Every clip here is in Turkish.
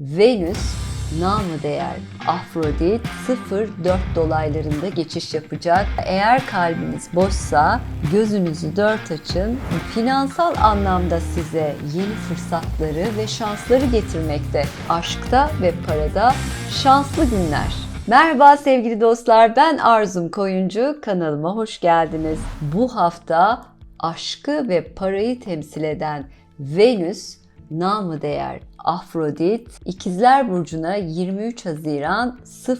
Venüs namı değer Afrodit 0-4 dolaylarında geçiş yapacak. Eğer kalbiniz boşsa gözünüzü dört açın. Finansal anlamda size yeni fırsatları ve şansları getirmekte. Aşkta ve parada şanslı günler. Merhaba sevgili dostlar ben Arzum Koyuncu kanalıma hoş geldiniz. Bu hafta aşkı ve parayı temsil eden Venüs namı değer Afrodit İkizler Burcu'na 23 Haziran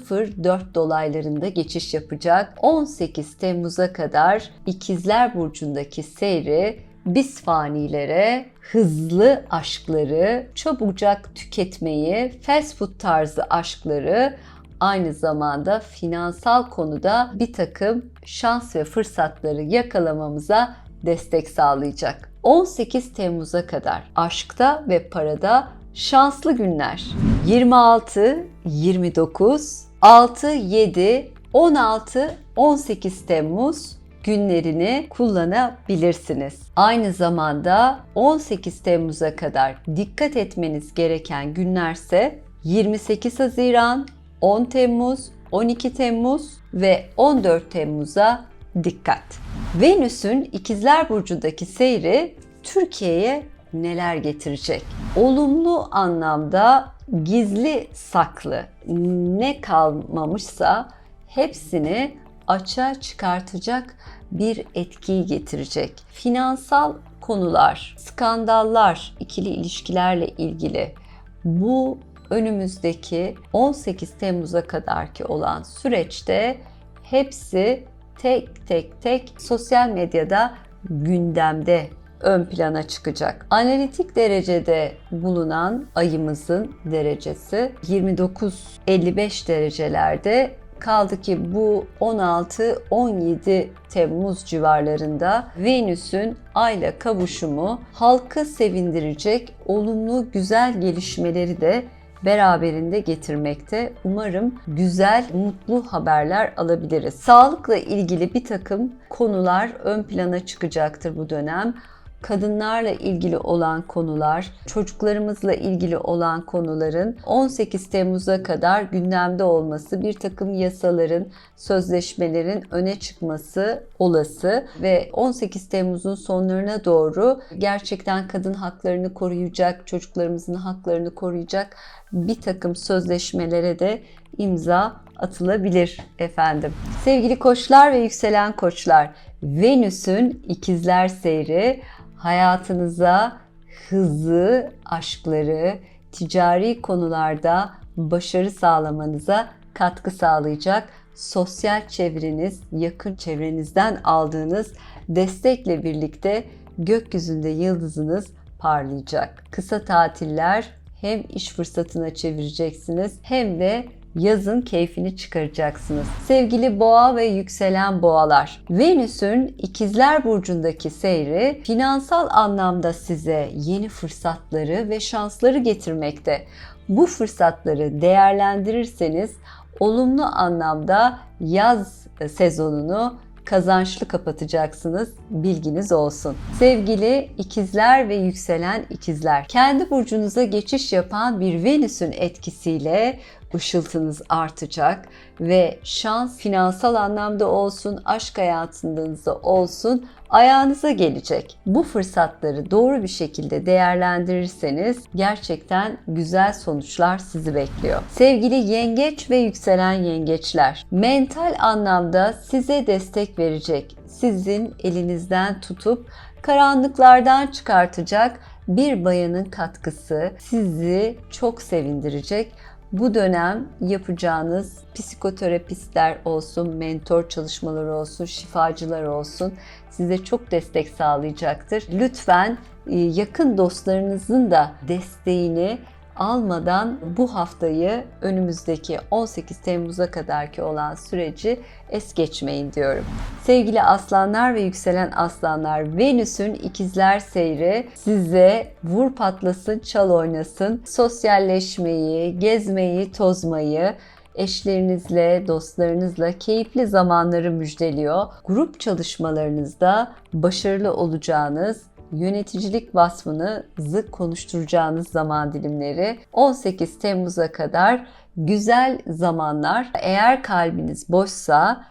04 dolaylarında geçiş yapacak. 18 Temmuz'a kadar İkizler Burcu'ndaki seyri biz fanilere hızlı aşkları, çabucak tüketmeyi, fast food tarzı aşkları aynı zamanda finansal konuda bir takım şans ve fırsatları yakalamamıza destek sağlayacak. 18 Temmuz'a kadar aşkta ve parada şanslı günler. 26, 29, 6, 7, 16, 18 Temmuz günlerini kullanabilirsiniz. Aynı zamanda 18 Temmuz'a kadar dikkat etmeniz gereken günlerse 28 Haziran, 10 Temmuz, 12 Temmuz ve 14 Temmuz'a dikkat. Venüs'ün İkizler Burcu'ndaki seyri Türkiye'ye neler getirecek? Olumlu anlamda gizli saklı ne kalmamışsa hepsini açığa çıkartacak bir etkiyi getirecek. Finansal konular, skandallar, ikili ilişkilerle ilgili bu önümüzdeki 18 Temmuz'a kadarki olan süreçte hepsi tek tek tek sosyal medyada gündemde ön plana çıkacak. Analitik derecede bulunan ayımızın derecesi 29-55 derecelerde kaldı ki bu 16-17 Temmuz civarlarında Venüs'ün Ay'la kavuşumu halkı sevindirecek olumlu güzel gelişmeleri de beraberinde getirmekte. Umarım güzel, mutlu haberler alabiliriz. Sağlıkla ilgili bir takım konular ön plana çıkacaktır bu dönem kadınlarla ilgili olan konular, çocuklarımızla ilgili olan konuların 18 Temmuz'a kadar gündemde olması, bir takım yasaların, sözleşmelerin öne çıkması olası ve 18 Temmuz'un sonlarına doğru gerçekten kadın haklarını koruyacak, çocuklarımızın haklarını koruyacak bir takım sözleşmelere de imza atılabilir efendim. Sevgili koçlar ve yükselen koçlar, Venüs'ün ikizler seyri hayatınıza hızlı aşkları, ticari konularda başarı sağlamanıza katkı sağlayacak. Sosyal çevreniz, yakın çevrenizden aldığınız destekle birlikte gökyüzünde yıldızınız parlayacak. Kısa tatiller hem iş fırsatına çevireceksiniz hem de yazın keyfini çıkaracaksınız. Sevgili boğa ve yükselen boğalar, Venüs'ün ikizler burcundaki seyri finansal anlamda size yeni fırsatları ve şansları getirmekte. Bu fırsatları değerlendirirseniz olumlu anlamda yaz sezonunu kazançlı kapatacaksınız. Bilginiz olsun. Sevgili ikizler ve yükselen ikizler. Kendi burcunuza geçiş yapan bir Venüs'ün etkisiyle ışıltınız artacak ve şans finansal anlamda olsun, aşk hayatınızda olsun ayağınıza gelecek. Bu fırsatları doğru bir şekilde değerlendirirseniz gerçekten güzel sonuçlar sizi bekliyor. Sevgili yengeç ve yükselen yengeçler, mental anlamda size destek verecek, sizin elinizden tutup karanlıklardan çıkartacak bir bayanın katkısı sizi çok sevindirecek. Bu dönem yapacağınız psikoterapistler olsun, mentor çalışmaları olsun, şifacılar olsun size çok destek sağlayacaktır. Lütfen e, yakın dostlarınızın da desteğini almadan bu haftayı önümüzdeki 18 Temmuz'a kadarki olan süreci es geçmeyin diyorum. Sevgili aslanlar ve yükselen aslanlar, Venüs'ün ikizler seyri size vur patlasın, çal oynasın, sosyalleşmeyi, gezmeyi, tozmayı, eşlerinizle, dostlarınızla keyifli zamanları müjdeliyor. Grup çalışmalarınızda başarılı olacağınız yöneticilik vasfınızı konuşturacağınız zaman dilimleri 18 Temmuz'a kadar güzel zamanlar. Eğer kalbiniz boşsa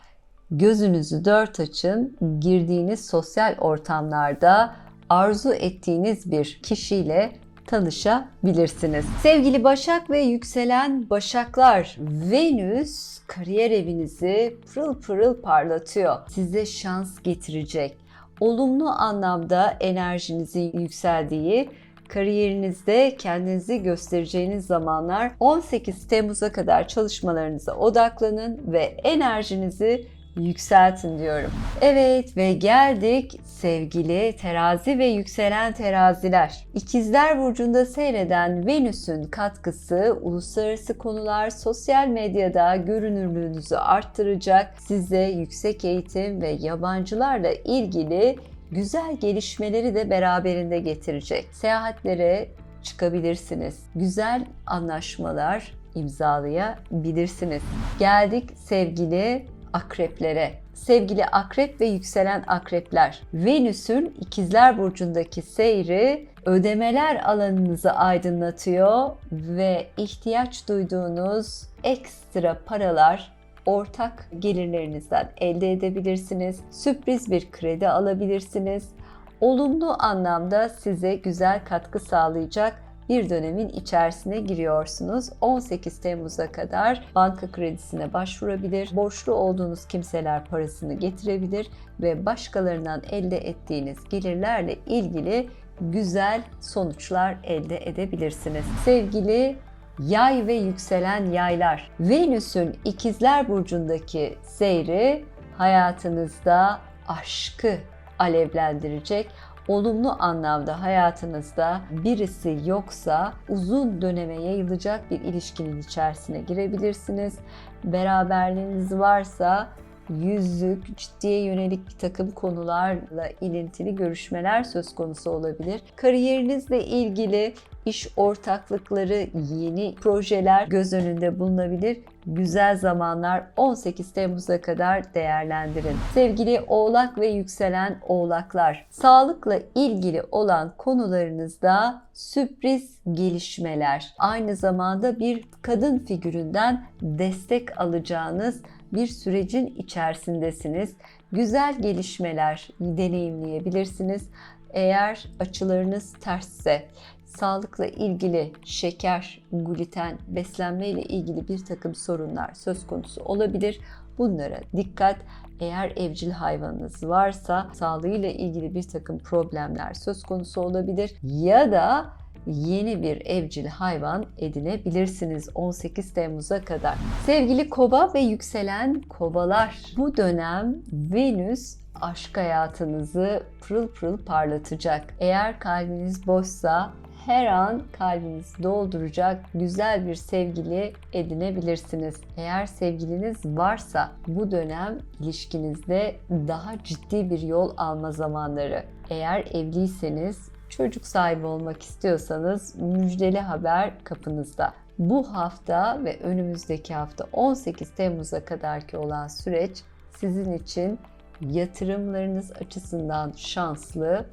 gözünüzü dört açın. Girdiğiniz sosyal ortamlarda arzu ettiğiniz bir kişiyle tanışabilirsiniz. Sevgili Başak ve yükselen Başaklar, Venüs kariyer evinizi pırıl pırıl parlatıyor. Size şans getirecek. Olumlu anlamda enerjinizin yükseldiği, kariyerinizde kendinizi göstereceğiniz zamanlar 18 Temmuz'a kadar çalışmalarınıza odaklanın ve enerjinizi yükseltin diyorum. Evet ve geldik sevgili terazi ve yükselen teraziler. İkizler Burcu'nda seyreden Venüs'ün katkısı uluslararası konular sosyal medyada görünürlüğünüzü arttıracak, size yüksek eğitim ve yabancılarla ilgili güzel gelişmeleri de beraberinde getirecek. Seyahatlere çıkabilirsiniz. Güzel anlaşmalar imzalayabilirsiniz. Geldik sevgili akreplere. Sevgili akrep ve yükselen akrepler, Venüs'ün ikizler burcundaki seyri ödemeler alanınızı aydınlatıyor ve ihtiyaç duyduğunuz ekstra paralar ortak gelirlerinizden elde edebilirsiniz. Sürpriz bir kredi alabilirsiniz. Olumlu anlamda size güzel katkı sağlayacak bir dönemin içerisine giriyorsunuz. 18 Temmuz'a kadar banka kredisine başvurabilir, borçlu olduğunuz kimseler parasını getirebilir ve başkalarından elde ettiğiniz gelirlerle ilgili güzel sonuçlar elde edebilirsiniz. Sevgili Yay ve yükselen yaylar. Venüs'ün ikizler burcundaki seyri hayatınızda aşkı alevlendirecek olumlu anlamda hayatınızda birisi yoksa uzun döneme yayılacak bir ilişkinin içerisine girebilirsiniz. Beraberliğiniz varsa yüzlük, ciddiye yönelik bir takım konularla ilintili görüşmeler söz konusu olabilir. Kariyerinizle ilgili iş ortaklıkları, yeni projeler göz önünde bulunabilir. Güzel zamanlar 18 Temmuz'a kadar değerlendirin. Sevgili Oğlak ve yükselen Oğlaklar, sağlıkla ilgili olan konularınızda sürpriz gelişmeler, aynı zamanda bir kadın figüründen destek alacağınız bir sürecin içerisindesiniz. Güzel gelişmeler deneyimleyebilirsiniz. Eğer açılarınız tersse, sağlıkla ilgili şeker, gluten, beslenme ile ilgili bir takım sorunlar söz konusu olabilir. Bunlara dikkat. Eğer evcil hayvanınız varsa sağlığıyla ilgili bir takım problemler söz konusu olabilir ya da yeni bir evcil hayvan edinebilirsiniz 18 Temmuz'a kadar. Sevgili kova ve yükselen kovalar bu dönem Venüs aşk hayatınızı pırıl pırıl parlatacak. Eğer kalbiniz boşsa her an kalbinizi dolduracak güzel bir sevgili edinebilirsiniz. Eğer sevgiliniz varsa bu dönem ilişkinizde daha ciddi bir yol alma zamanları. Eğer evliyseniz çocuk sahibi olmak istiyorsanız müjdeli haber kapınızda. Bu hafta ve önümüzdeki hafta 18 Temmuz'a kadarki olan süreç sizin için yatırımlarınız açısından şanslı,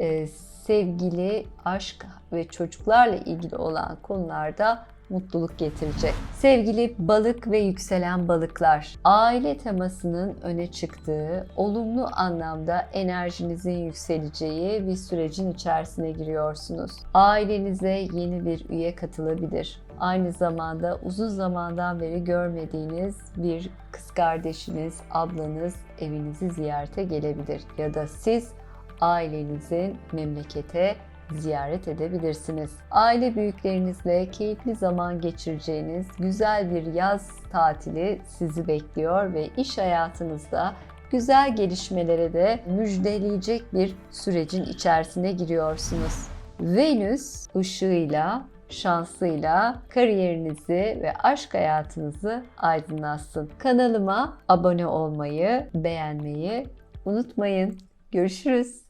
e, sevgili, aşk ve çocuklarla ilgili olan konularda mutluluk getirecek. Sevgili balık ve yükselen balıklar, aile temasının öne çıktığı, olumlu anlamda enerjinizin yükseleceği bir sürecin içerisine giriyorsunuz. Ailenize yeni bir üye katılabilir. Aynı zamanda uzun zamandan beri görmediğiniz bir kız kardeşiniz, ablanız evinizi ziyarete gelebilir ya da siz ailenizin memlekete ziyaret edebilirsiniz. Aile büyüklerinizle keyifli zaman geçireceğiniz güzel bir yaz tatili sizi bekliyor ve iş hayatınızda güzel gelişmelere de müjdeleyecek bir sürecin içerisine giriyorsunuz. Venüs ışığıyla şansıyla kariyerinizi ve aşk hayatınızı aydınlatsın. Kanalıma abone olmayı, beğenmeyi unutmayın. Görüşürüz.